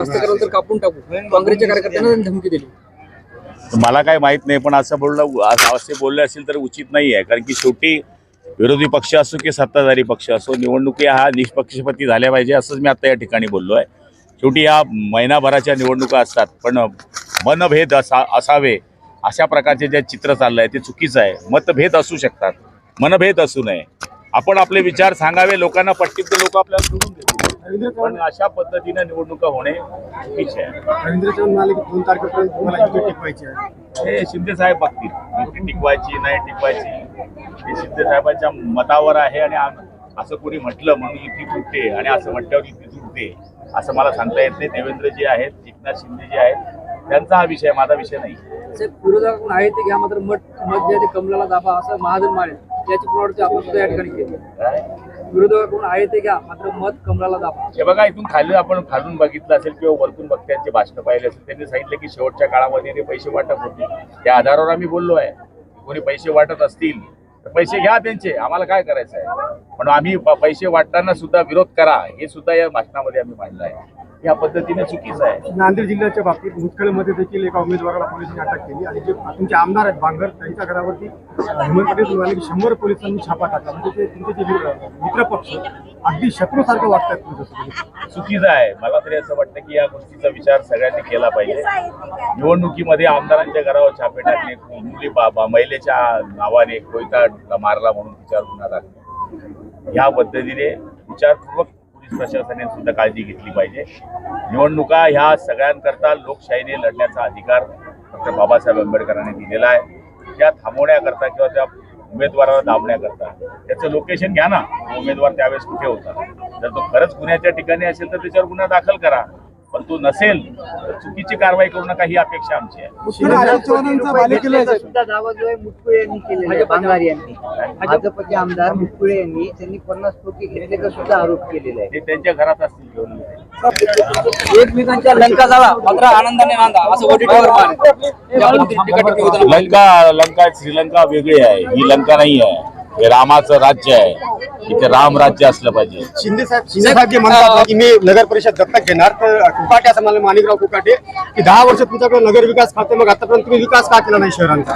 जास्त कराल तर कापून टाकू काँग्रेसच्या कार्यकर्त्यांना त्यांनी धमकी दिली. मला काय माहीत नाही पण असं बोललं असं असे बोलले असेल तर उचित नाही आहे. कारण की शेवटी विरोधी पक्ष असो की सत्ताधारी पक्ष असो निवडणुकी हा निष्पक्षपाती झाल्या पाहिजे असंच मी आता या ठिकाणी बोललो आहे. शेवटी या महिनाभराच्या निवडणुका असतात पण मनभेद असा असावे अशा प्रकारचे जे चित्र चाललं आहे ते चुकीचं आहे. मतभेद असू शकतात. मनभेद असू नये. आपण आपले विचार सांगावे लोकांना पट्टीत लोक आपल्याला सोडून देतील. पण अशा पद्धतीनं निवडणुका होणे चुकीचे आहे. हे शिंदे साहेब बघतील. युती टिकवायची नाही टिकवायची हे शिंदे साहेबांच्या मतावर आहे आणि असं कोणी म्हटलं म्हणून युती तुटते आणि असं म्हटल्यावर युती तुटते असं मला सांगता येत नाही. देवेंद्र जे आहेत एकनाथ शिंदे जे आहेत त्यांचा हा विषय माझा विषय नाही. आहे ते घ्या मात्र मत मत जे ते कमलाला दाबा असं महाजन माळे याची पुनरावृत्ती आपण सुद्धा या ठिकाणी केली विरोधकाकडून आहे ते घ्या मात्र मत कमलाला दाबा. हे बघा इथून खाली आपण खालून बघितलं असेल किंवा वरतून वक्त्यांचे भाषण पाहिले असेल त्यांनी सांगितलं की शेवटच्या काळामध्ये ते पैसे वाटप होते त्या आधारावर आम्ही बोललो आहे. कोणी पैसे वाटत असतील तर पैसे घ्या त्यांचे. आम्हाला काय करायचं आहे पण आम्ही पैसे वाटताना सुद्धा विरोध करा हे सुद्धा या भाषणामध्ये आम्ही मांडलं आहे. या पद्धतीने चुकीचं आहे. नांदेड जिल्ह्याच्या बाबतीत मुदखेडमध्ये देखील एका उमेदवाराला पोलिसांनी अटक केली आणि जे तुमचे आमदार आहेत बांगर त्यांच्या घरावरती हेमंत पटेल म्हणाले की शंभर पोलिसांनी छापा टाकला. म्हणजे ते तुमचे जे मित्र- मित्रपक्ष अगदी शत्रूसारखं वागतात तुमच्यासोबत. चुकीचं आहे. मला तरी असं वाटतं की या गोष्टीचा विचार सगळ्यांनी केला पाहिजे. निवडणुकीमध्ये आमदारांच्या घरावर छापे टाकणे मुली बा- बा- महिलेच्या नावाने कोयता मारला म्हणून तिच्यावर गुन्हा दाखल या पद्धतीने विचारपूर्वक पोलीस प्रशासनाने सुद्धा काळजी घेतली पाहिजे. निवडणुका ह्या सगळ्यांकरता लोकशाहीने लढण्याचा अधिकार डॉक्टर बाबासाहेब आंबेडकरांनी दिलेला आहे. त्या थांबवण्याकरता किंवा त्या उमेदवाराला दाबण्याकरता. त्याचं लोकेशन घ्या ना. उमेदवार त्यावेळेस कुठे होता? जर तो खरंच गुन्ह्याच्या ठिकाणी असेल तर त्याच्यावर गुन्हा दाखल करा. पण तो नसेल तर चुकीची कारवाई करू नका ही अपेक्षा आमची आहे. आमदार मुटकुळे यांनी त्यांनी पन्नास कोटी घेतल्याचा सुद्धा आरोप केलेला आहे ते त्यांच्या घरात असतील घेऊन. एकमेकांच्या लंका जावा मात्र आनंदाने असं टीका लंका लंका श्रीलंका वेगळी आहे ही लंका नाही आहे. हे रामाचं राज्य आहे. इथे राम राज्य असलं पाहिजे. शिंदे साहेब शिंदे साहेब जे म्हणतात की मी नगर परिषद दत्तक घेणार तर कुकाटे असं मला माणिकराव कुकाटे की दहा वर्ष तुमच्याकडे नगर विकास खाते मग आतापर्यंत तुम्ही विकास का केला नाही शहरांचा?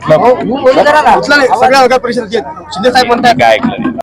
कुठलं- नाही? सगळ्या नगर परिषद शिंदे साहेब म्हणतात काय ऐकलं नाही.